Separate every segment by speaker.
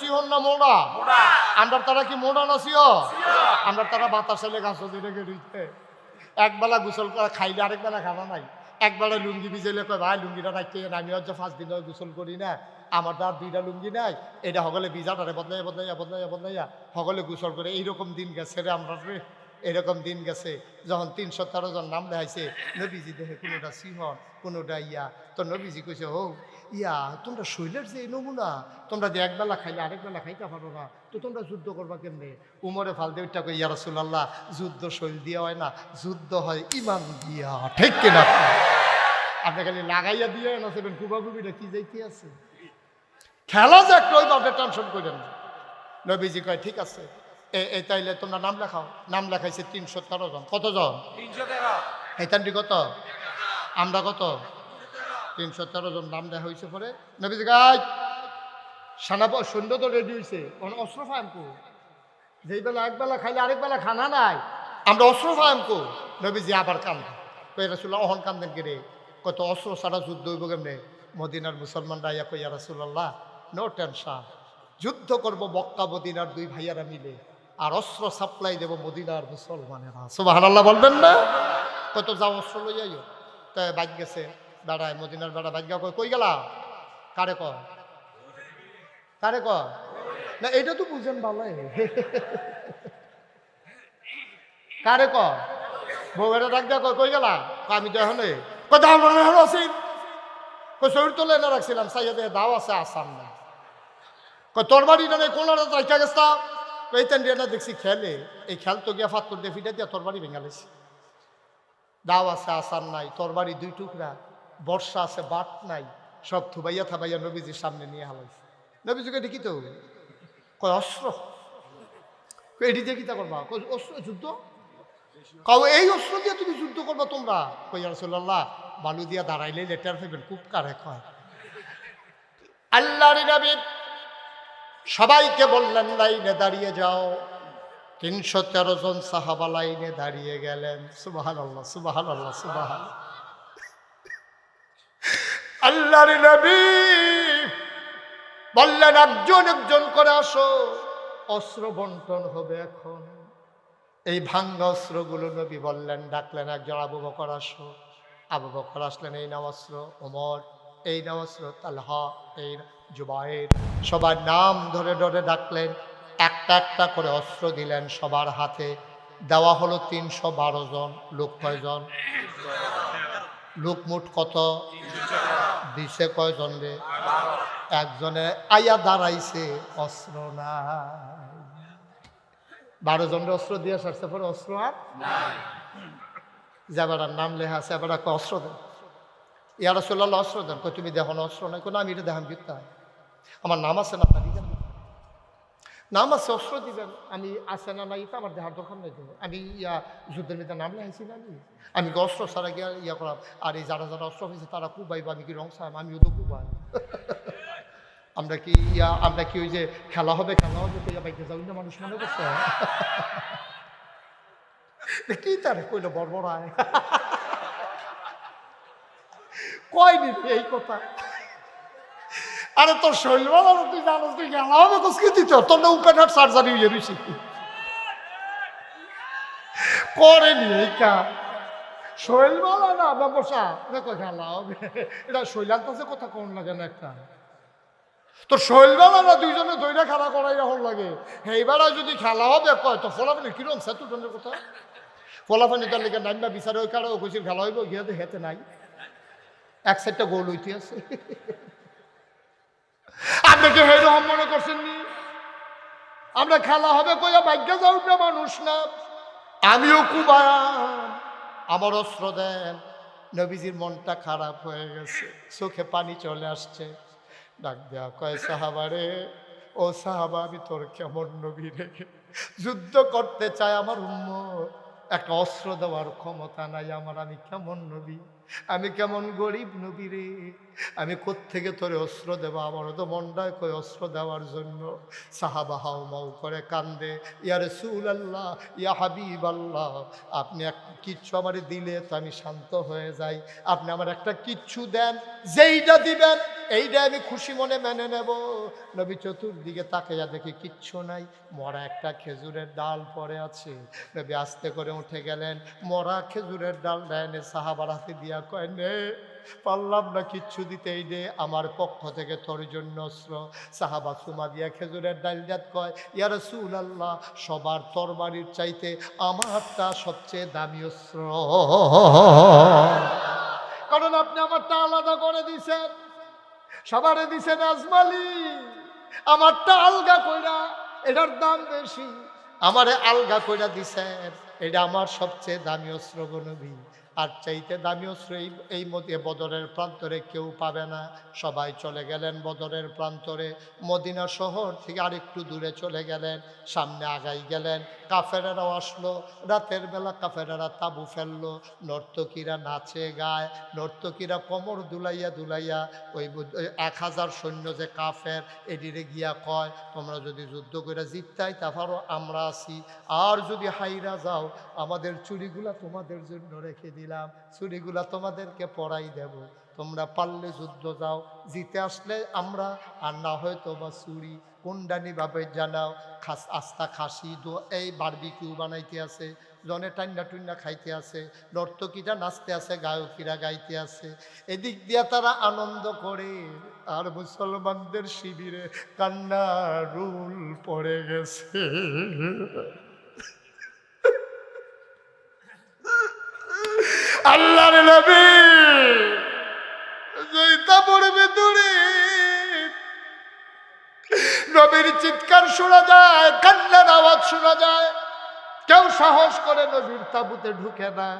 Speaker 1: সিহন না মোড়া? আমরা তারা কি মোড়া না সিও আমরা তারা একবেলা গোসল করা খাইলে নাই। একবেলা লুঙ্গি কয় ভাই লুঙ্গিটা রাখতে আমি হচ্ছে পাঁচ দিন ধরে গোসল করি না। আমার দুইটা লুঙ্গি নাই। এটা বদলাইয়া বদলাইয়া বদলাইয়া বদলাইয়া সকলে গোসল করে এইরকম দিন গেছে রে আমরা রে। এরকম দিন গেছে যখন তিনশো তেরো জন নাম দেখাইছে নবীজি দেখে কোনোটা সিহন কোনোটা ইয়া। তো নবীজি কইছে ও ইয়া তোমরা শৈলের যে নমুনা তোমরা যে একবেলা খাইলে আরেক বেলা খাইতে পারো না তো তোমরা যুদ্ধ করবা কেমনে? উমরে ফাল দেউটা কই ইয়া রাসূলুল্লাহ যুদ্ধ শৈল দিয়া হয় না যুদ্ধ হয় ইমান দিয়া ঠিক কিনা? আপনি খালি লাগাইয়া দিয়ে না সেবেন কুবাকুবিটা কি যাইতে আছে? খেলা যে একটা ওই বাপে টেনশন করেন না। নবীজি কয় ঠিক আছে এ- এই তাইলে তোমরা নাম লেখাও। নাম লেখাইছে তিনশো তেরো জন। কতজন? এইতানটি কত? আমরা কত? তিনশো তেরো জন নাম দেখা হয়েছে পরে। নবীজি গাই, সানা সন্ধ্যা তো রেডি হয়েছে অস্ত্র ফায়ামকু যেই বেলা একবেলা খাইলে আরেক বেলা খানা নাই, আমরা অস্ত্র ফায়ামকু নবীজি আবার কান্দে। কই রাসুল্লাহ অহন কান্দেন কে রে? কত অস্ত্র ছাড়া যুদ্ধ হইব কেমনে? মদিনার মুসলমানরা ইয়া কইয়া রাসুল্লাহ নো টেনশন যুদ্ধ করব মক্কা মদিনার দুই ভাইয়ারা মিলে। আর অস্ত্র সাপ্লাই দেব মদিনার মুসলমানেরা। সুবহানাল্লাহ বলবেন না? কত যাও অস্ত্র লই যাইও তাই বাইক গেছে। বেড়ায় মদিনার বেড়া বাইক গা কই গেলা? কারে কয়? কারে কয়? না, এটা তো বুঝেন ভালো কারে কয়? বউয়েরা ডাক দেয়া কয়, কই গেলা? আমি তো এখন কয়, দাও মানে এখন আছি কই শরীর তোলে না রাখছিলাম, সাইয়া দিয়ে দাও আছে, আসাম না। কয়, তোর বাড়ি না, কোন রাখা গেছা এই তেন না দেখছি খেলে। এই খেল তো গিয়া ফাত্তর দিয়ে ফিটে দিয়া তোর বাড়ি ভেঙালেছি দাও আছে আসার নাই, তোর বাড়ি দুই টুকরা। বর্ষা আছে, বাট নাই। সব থুবাইয়া থাবাইয়া নবীজির সামনে নিয়ে হালাইছে। নবীজিকে দেখি তো? কয়, অস্ত্র। এটি দিয়ে কিতা করবা? অস্ত্র, যুদ্ধ? কাউ এই অস্ত্র দিয়ে তুমি যুদ্ধ করবা তোমরা? কই রাসূলুল্লাহ, বালু দিয়া দাঁড়াইলে লেটার ফেবেন খুব কারে কয়? আল্লাহর নবী সবাইকে বললেন, লাইনে দাঁড়িয়ে যাও। তিনশো তেরো জন সাহাবা লাইনে দাঁড়িয়ে গেলেন। সুবাহান আল্লাহ সুবাহান আল্লাহ সুবাহান আল্লাহর নবী বললেন, একজন একজন করে আসো, অস্ত্র বন্টন হবে এখন। এই ভাঙ্গা অস্ত্রগুলো নবী বললেন, ডাকলেন একজন, আবু বকর আসো। আবু বকর আসলেন, এই নাম অস্ত্র, ওমর, এই নাম অস্ত্র, তালহা, এই জুবাইর। সবার নাম ধরে ধরে ডাকলেন, একটা একটা করে অস্ত্র দিলেন সবার হাতে। দেওয়া হলো তিনশো বারো জন, লোক কয়জন? লোক মোট কত? দিছে কয়জন রে একজনে আইয়া দাঁড়াইছে, অস্ত্র না বারো জনের অস্ত্র দিয়ে সারছে, পরে অস্ত্র আর যাবার নাম লেখা আছে আবার একটা অস্ত্র দেন। ইয়ারা চলাল অস্ত্র দেন। তুমি দেখো অস্ত্র নাই? কোনো আমি এটা দেখাম কিতা আমার নাম আছে না দিবেন নাম আছে অস্ত্র দিবেন। আমি আছে না নাই এটা আমার দেহার দরকার নেই তো। আমি ইয়া যুদ্ধের মধ্যে নাম লেখাইছি না আমি? আমি কি অস্ত্র ছাড়া গিয়া ইয়া করাম? আর এই যারা যারা অস্ত্র হয়েছে তারা কুবাইব, আমি কি রং সাম আমিও তো কুবাই আমরা কি ইয়া, আমরা কি ওই যে খেলা হবে খেলা হবে তো ইয়া বাইকে যাও না মানুষ মনে করছে? কি তার কইলো আয়? কয়নি এই কথা? আরে তোর শরীর ভালো তুই জানো তুই খেলা হবে কুসকি দিত তোর না উপেন হাট সার্জারি হয়ে রয়েছে করেনি এই কাজ। শৈল ভালো না, ব্যবসা। দেখো খেলা হবে। এটা শৈলান্তাসে কথা কোন লাগে না একটা। তোর শৈল ভালো না, দুইজনে দইটা খেলা করাই এখন লাগে। এইবারে যদি খেলা হবে, কয় তো ফলাফানি কিরম সে দুজনের কথা? ফলাফানি তার লেগে নাইবা বিচারে ওই কারও কইছিল খেলা হইব গিয়াতে হেতে নাই। এক সাইডটা গোল হইতে আছে। আপনি কি মনে করছেন নি? আমরা খেলা হবে কইয়া ভাগ্য যাও না মানুষ না। আমিও কুবায়ান আমার অস্ত্র দেন। নবীজির মনটা খারাপ হয়ে গেছে, চোখে পানি চলে আসছে। ডাক দেয়া কয় সাহাবারে ও সাহাবা, আমি তোর কেমন নবী রেখে যুদ্ধ করতে চাই আমার উম্মত, একটা অস্ত্র দেওয়ার ক্ষমতা নাই, আমার আমি কেমন নবী? আমি কেমন গরিব নবী রে? আমি কোত্থেকে তোরে অস্ত্র দেবো? আমারও তো মনটায় কই অস্ত্র দেওয়ার জন্য? সাহাবা হাও মাউ করে কান্দে, ইয়া রসুল আল্লাহ ইয়া হাবিব আল্লাহ আপনি এক কিচ্ছু আমার দিলে তো আমি শান্ত হয়ে যাই। আপনি আমার একটা কিচ্ছু দেন, যেইটা দিবেন, এইটা আমি খুশি মনে মেনে নেব। নবী চতুর্দিকে তাকাইয়া দেখি কিচ্ছু নাই। মরা একটা খেজুরের ডাল পরে আছে। নবী আস্তে করে উঠে গেলেন। মরা খেজুরের ডাল ডায়নে সাহাবার হাতে দিয়া কয়, নে, পারলাম না, কিচ্ছু দিতেই দে আমার পক্ষ থেকে তোর জন্য অস্ত্র। সাহাবা সুমা দিয়া খেজুরের ডাল জাত কয় ইয়ার সুল আল্লাহ সবার তরবারির চাইতে আমারটা সবচেয়ে দামি অস্ত্র। কারণ আপনি আমারটা আলাদা করে দিছেন। সবারে দিছেন আজমালি। আমারটা আলগা কইরা এটার দাম বেশি। আমারে আলগা কইরা দিছেন, এটা আমার সবচেয়ে দামি অস্ত্র গনবী আর চাইতে দামিও অস্ত্র এই মধ্যে বদরের প্রান্তরে কেউ পাবে না। সবাই চলে গেলেন বদরের প্রান্তরে। মদিনা শহর থেকে আরেকটু দূরে চলে গেলেন, সামনে আগাই গেলেন। কাফেরারাও আসলো। রাতের বেলা কাফেরারা তাবু ফেলল। নর্তকীরা নাচে গায়। নর্তকীরা কোমর দুলাইয়া দুলাইয়া ওই এক হাজার সৈন্য যে কাফের এডিরে গিয়া কয়, তোমরা যদি যুদ্ধ করে জিততাই তারপরও আমরা আছি। আর যদি হাইরা যাও, আমাদের চুরিগুলা তোমাদের জন্য রেখে দিলাম চুরিগুলা তোমাদেরকে পড়াই দেব। তোমরা পারলে যুদ্ধ যাও, জিতে আসলে আমরা, আর না হয়তো বা চুরি কুন্ডানি ভাবে জানাও, খাস, আস্তা খাসি, দো, এই বারবিকিউ বানাইতে আছে, জনে টান্না টুন্না খাইতে আছে, নর্তকীরা নাচতে আছে, গায়কীরা গাইতে আছে। এদিক দিয়া তারা আনন্দ করে, আর মুসলমানদের শিবিরে কান্না রুল পড়ে গেছে। আল্লাহর নবীর চিৎকার শোনা যায়, কান্নার আওয়াজ শোনা যায়। কেউ সাহস করে নবীর তাবুতে ঢুকে না।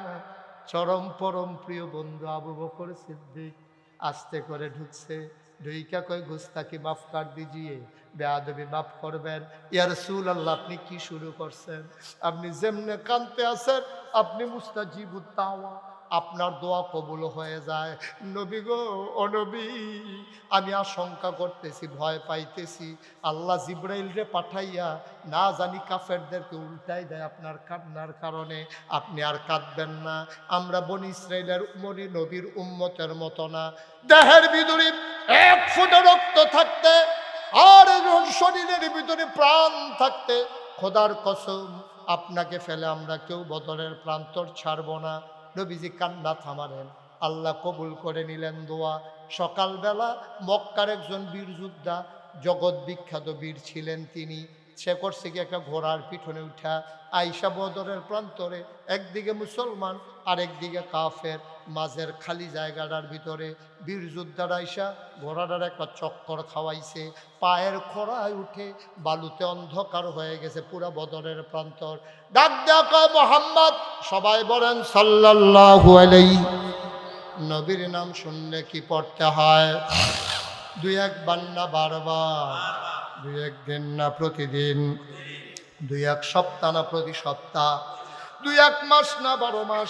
Speaker 1: চরম পরম প্রিয় বন্ধু আবু বকর সিদ্দিক আস্তে করে ঢুকছে। ঢুইকা কয় গুস্তাকি মাফ কার দিজিয়ে বেয়াদবি মাফ করবেন। ইয়ার সুল আল্লাহ আপনি কি শুরু করছেন? আপনি যেমনে কানতে আছেন, আপনি মুস্তাজিবুত তাওয়া আপনার দোয়া কবুল হয়ে যায়। নবী গো, ও নবী, আমি আশঙ্কা করতেছি, ভয় পাইতেছি। আল্লাহ জিব্রাইল রে পাঠাইয়া না জানি কাফেরদেরকে উল্টাই দেয় আপনার কান্নার কারণে। আপনি আর কাঁদবেন না। আমরা বনি ইসরায়েলের মনি নবীর উম্মতের মতো না। দেহের ভিতরে এক ফুটে রক্ত থাকতে, আর শরীরের ভিতরে প্রাণ থাকতে, খোদার কসম, আপনাকে ফেলে আমরা কেউ বদলের প্রান্তর ছাড়ব না। নবীজি কান্না থামালেন। আল্লাহ কবুল করে নিলেন দোয়া। সকালবেলা মক্কার একজন বীর যোদ্ধা, জগৎ বিখ্যাত বীর ছিলেন তিনি। সে করছে কি একটা ঘোড়ার পিঠনে উঠা আইসা বদরের প্রান্তরে একদিকে মুসলমান, আরেকদিকে কাফের। মাঝের খালি জায়গাটার ভিতরে বীর যোদ্ধারা আইসা ঘোড়াটার একটা চক্কর খাওয়াইছে। পায়ের খোড়ায় উঠে বালুতে অন্ধকার হয়ে গেছে পুরা বদরের প্রান্তর। ডাক দেখা মোহাম্মদ, সবাই বলেন আলাইহি। নবীর নাম শুনলে কি পড়তে হয়? দুই একবার না বারবার। দুই একদিন না, প্রতিদিন। দুই এক সপ্তাহ না, প্রতি সপ্তাহ। দুই এক মাস না, বারো মাস।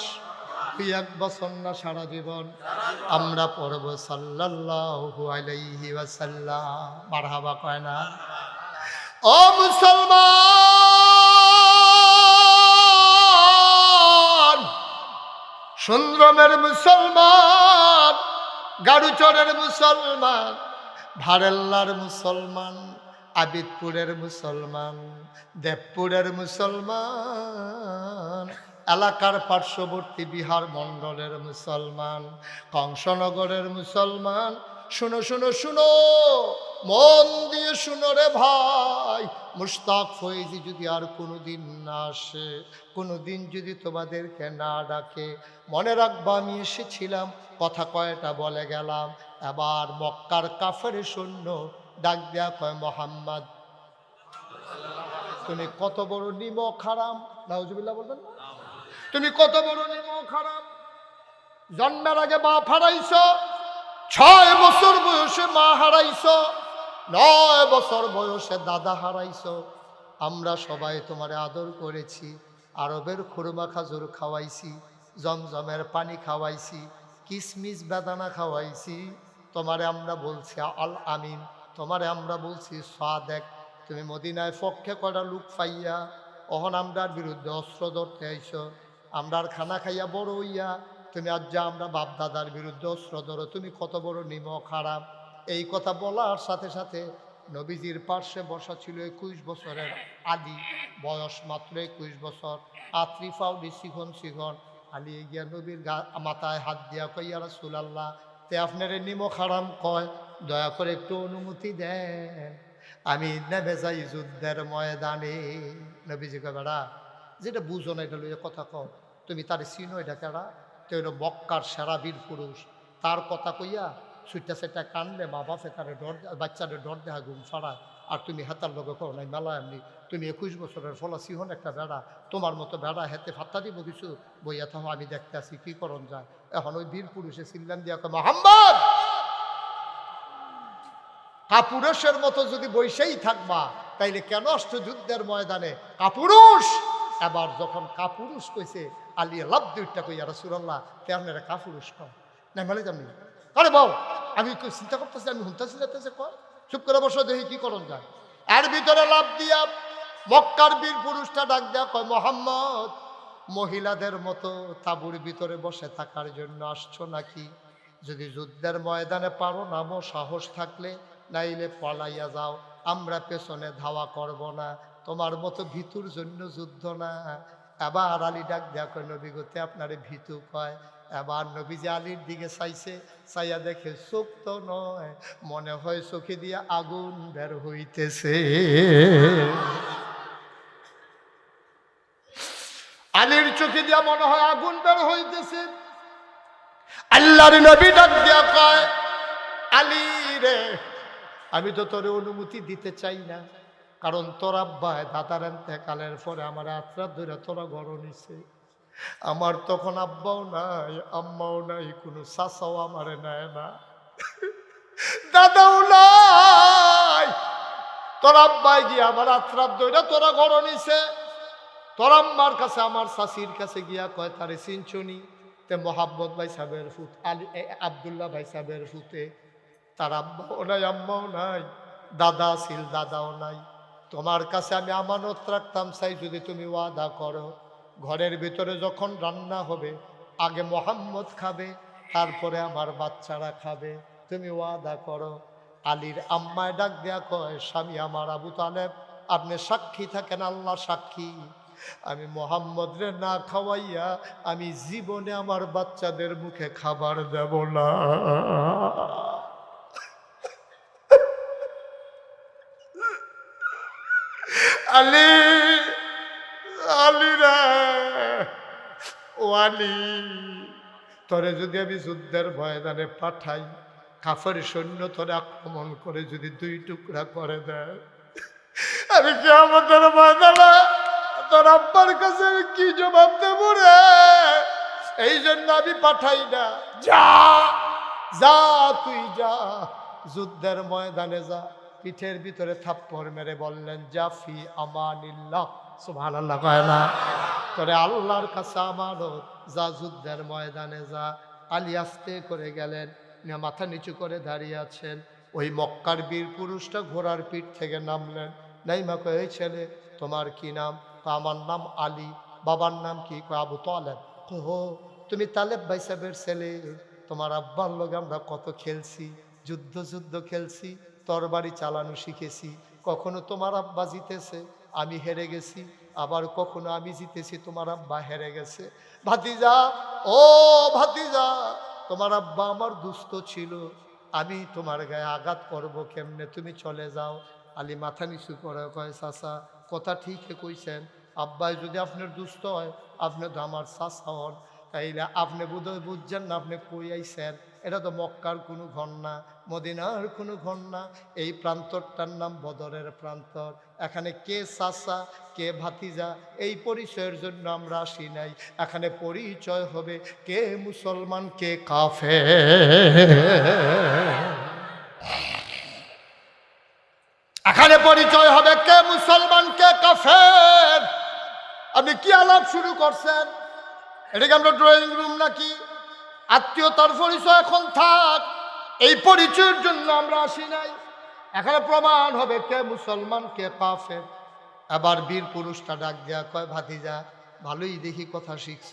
Speaker 1: দুই এক বছর না, সারা জীবন। আমরা পড়ব সাল্লাল্লাহু আলাইহি ওয়াসাল্লাম। মারহাবা কয় না? ও মুসলমান! সুন্দরমের মুসলমান গাড়ুচরের মুসলমান, ভারেল্লার মুসলমান। আবিদপুরের মুসলমান, দেবপুরের মুসলমান, এলাকার পার্শ্ববর্তী বিহার মণ্ডলের মুসলমান, কংসনগরের মুসলমান। শুনো শুনো শুনো, মন দিয়ে শুনো রে ভাই মুস্তাক ফয়েজি যদি আর কোনোদিন না আসে, কোনোদিন যদি তোমাদেরকে না ডাকে, মনে রাখবা আমি এসেছিলাম, কথা কয়টা বলে গেলাম, এবার মক্কার কাফের শূন্য ডাক দেয়া কয়, মোহাম্মদ, তুমি কত বড় নিমক খারাম নাউজুবিল্লাহ বলবেন তুমি কত বড় নিমক খারাম জন্মের আগে বাপ হারাইছ, ছয় বছর বয়সে মা হারাইছ, নয় বছর বয়সে দাদা হারাইছ। আমরা সবাই তোমার আদর করেছি, আরবের খুরমা খাজুর খাওয়াইছি, জমজমের পানি খাওয়াইছি, কিসমিস বেদানা খাওয়াইছি। তোমারে আমরা বলছি আল আমিন। তোমারে আমরা বলছি সাদেক তুমি মদিনায় পক্ষে কটা লুক পাইয়া, অহন আমরার বিরুদ্ধে অস্ত্র ধরতে আইছ। আমরার খানা খাইয়া বড় হইয়া, তুমি আজ যা আমরা বাপ দাদার বিরুদ্ধে অস্ত্র ধরো, তুমি কত বড় নিমক খারাপ। এই কথা বলার সাথে সাথে নবীজির পার্শ্বে বসা ছিল একুশ বছরের আদি বয়স মাত্র একুশ বছর। আত্রিফাউডি সিঘন সিঘন আলী গিয়া নবীর মাথায় হাত দিয়া কইয়া, রাসূলুল্লাহ তে আপনার নিমো খারাম কয়, দয়া করে একটু অনুমতি দেন। আমি নেবে যাই যুদ্ধের ময়দানে। নবীজি বেড়া, যেটা বুঝো না এটা লইয়া কথা কও। তুমি তার চিনো এটা কেডা? তো হলো মক্কার সেরা বীর পুরুষ। তার কথা কইয়া সুইটা সেটা কানলে মা বাপে তারে ডর, বাচ্চারে ডর দেহা ঘুম ফাড়ায়। আর তুমি হাতার লগে কো নাই, মেলা এমনি। তুমি একুশ বছরের ফলা সিহন একটা বেড়া, তোমার মতো বেড়া হেতে ফাত্তা দিব কিছু, বইয়া থাকো আমি দেখতে আসি কি করণ যায়। এখন ওই বীর পুরুষে সিল্লান দিয়া কয়, মোহাম্মদ! কাপুরুষের মতো যদি বৈশেই থাকবা, তাইলে কেন যুদ্ধের ময়দানে কাপুরুষ? এবার যখন কাপুরুষ কইছে, আলী লাভ দুইটা কইয়া রসুল্লাহ তেমন কাপুরুষ কম না মানে তেমনি আরে বাউ আমি চিন্তা করতেছি, আমি শুনতেছি যাতেছে কয়। চুপ করে বসো, দেখি কি করণ যায়। এর ভিতরে লাভ দিয়া মক্কার বীর পুরুষটা ডাক দেয়া কয়, মোহাম্মদ, মহিলাদের মতো তাঁবুর ভিতরে বসে থাকার জন্য আসছো নাকি? যদি যুদ্ধের ময়দানে পারো, নামো, সাহস থাকলে, নাইলে পলাইয়া যাও। আমরা পেছনে ধাওয়া করব না, তোমার মতো ভিতুর জন্য যুদ্ধ না। এবার আলী ডাক দেয়া কয়, নবী গতে আপনারে ভিতু কয়? এবার নবী যে আলীর দিকে চাইছে, চাইয়া দেখে চোখ তো নয়, মনে হয় চোখে দিয়ে আগুন বের হইতেছে। আলীর চোখে দিয়া মনে হয় আগুন বের হইতেছে। আল্লাহর নবী ডাক দিয়া কয়, আলী রে, আমি তো তোরে অনুমতি দিতে চাই না, কারণ তোর আব্বায় দাদার কালের পরে আমার আত্রাত ধরে তোরা গড় নিছে। আমার তখন আব্বাও নাই, আম্মাও নাই, কোনো চাচাও আমারে নেয় না। দাদাও নাই। তোর আব্বাই গিয়ে আমার আত্রাত ধরে তোরা গড় নিছে। তোর আম্মার কাছে, আমার শাশির কাছে গিয়া কয়, তারে সিনচনি তে মোহাম্মদ ভাই সাহেবের ফুট, আলী আবদুল্লাহ ভাই সাহেবের ফুটে, তার আব্বাও নাই, আম্মাও নাই, দাদা ছিল, দাদাও নাই। তোমার কাছে আমি আমানত রাখতাম, চাই যদি তুমি ওয়াদা করো। ঘরের ভিতরে যখন রান্না হবে, আগে মোহাম্মদ খাবে, তারপরে আমার বাচ্চারা খাবে। তুমি ওয়াদা করো, আলীর আম্মায় ডাক দেয়া কয়, স্বামী আমার আবু তালেব, আপনি সাক্ষী থাকেন আল্লাহ সাক্ষী। আমি মোহাম্মদ রে না খাওয়াইয়া আমি জীবনে আমার বাচ্চাদের মুখে খাবার দেব না। আলী আলী রে ও আলী তোরে যদি আমি যুদ্ধের ময়দানে পাঠাই, কাফের সৈন্য তোরে আক্রমণ করে যদি দুই টুকরা করে দেয়, আমি কি আমাদের ময়দানে তোর আব্বার কাছে কি জবাব দেব রে? এই জন্য আমি পাঠাই না। যা যা, তুই যা, যুদ্ধের ময়দানে যা, পিঠের ভিতরে থাপ্পড় মেরে বললেন, জাফি আমানিল্লাহ। সুবহানাল্লাহ কয় না। তোরে আল্লাহর কাছে যা যুদ্ধের ময়দানে যা আলী আস্তে করে গেলেন মাথা নিচু করে দাঁড়িয়ে আছেন। ওই মক্কার বীর পুরুষটা ঘোড়ার পিঠ থেকে নামলেন। নাইমা কয়, এই ছেলে, তোমার কি নাম? আমার নাম আলী, বাবার নাম কি? আবু তালেব। হো তুমি তালেব ভাই সাহেবের ছেলে। তোমার আব্বার লোক আমরা কত খেলছি, যুদ্ধ যুদ্ধ খেলছি, তরবারি চালানো শিখেছি। কখনো তোমার আব্বা জিতেছে আমি হেরে গেছি, আবার কখনো আমি জিতেছি, তোমার আব্বা হেরে গেছে। ভাতিজা, ও ভাতিজা, তোমার আব্বা আমার দুস্থ ছিল। আমি তোমার গায়ে আঘাত করব কেমনে? তুমি চলে যাও। আলী মাথা নিচু করে কয়, চাচা, কথা ঠিকই কইছেন। আব্বাই যদি আপনার দুস্থ হয়, আপনি তো আমার চাচা হন। তাইলে আপনি বোধহয় বুঝছেন না আপনি কই আইছেন? এটা তো মক্কার কোনো ঘর না মদিনার কোনো ঘর না এই প্রান্তরটার নাম বদরের প্রান্তর। এখানে কে চাচা কে ভাতিজা, এই পরিচয়ের জন্য আমরা আসি নাই। এখানে পরিচয় হবে কে মুসলমান, কে কাফে এখানে পরিচয় হবে কে মুসলমান, কে কাফের। আপনি কি আলাপ শুরু করছেন? এটাকে আমরা ড্রয়িং রুম নাকি? আত্মীয়তার পরিচয় এখন থাক। এই পরিচয়ের জন্য আমরা আসি নাই। এখানে প্রমাণ হবে কে মুসলমান, কে কাফের। এবার বীর পুরুষটা ডাক দেয়া কয়, ভাতিজা, ভালোই দেখি কথা শিখছ।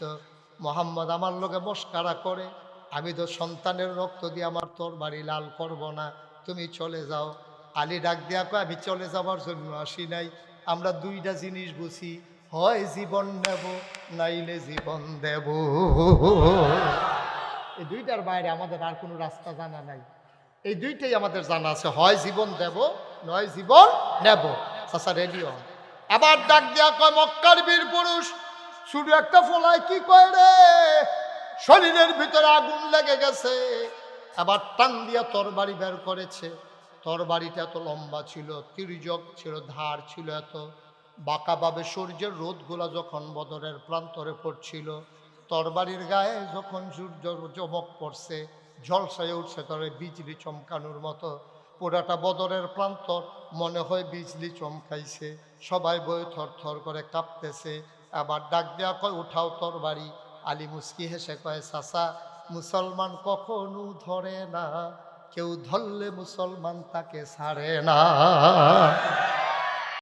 Speaker 1: মোহাম্মদ আমার লোকে মস্কারা করে। আমি তো সন্তানের রক্ত দিয়ে আমার তোর বাড়ি লাল করব না। তুমি চলে যাও। আলী ডাক দিয়া কয়, আমি চলে যাবার জন্য আসি নাই। আমরা দুইটা জিনিস বুঝি। হয় জীবন নেব, নাইলে জীবন দেব। এই দুইটার বাইরে আমাদের আর কোনো রাস্তা জানা নাই। এই দুইটাই আমাদের জানা আছে, হয় জীবন দেব, নয় জীবন নেব। চাচা রেডিও আবার ডাক দিয়া কয়, মক্কার বীর পুরুষ, শুধু একটা ফলায় কি কয় রে? শরীরের ভিতরে আগুন লেগে গেছে। আবার টান দিয়া তরবারি বের করেছে। তরবারিটা এত লম্বা ছিল, তির্যক ছিল, ধার ছিল এত। বাঁকাভাবে সূর্যের রোদগুলা যখন বদরের প্রান্তরে পড়ছিল তরবারির গায়ে যখন সূর্য চমক পড়ছে ঝলসায় উঠছে তবে বিজলি চমকানোর মতো। পুরাটা বদরের প্রান্তর, মনে হয় বিজলি চমকাইছে। সবাই বই থর থর করে কাঁপতেছে। আবার ডাক দেওয়া কয়, উঠাও তরবারি। আলী মুস্কি হেসে কয়, চাচা, মুসলমান কখনো ধরে না। কেউ ধরলে মুসলমান তাকে ছাড়ে না।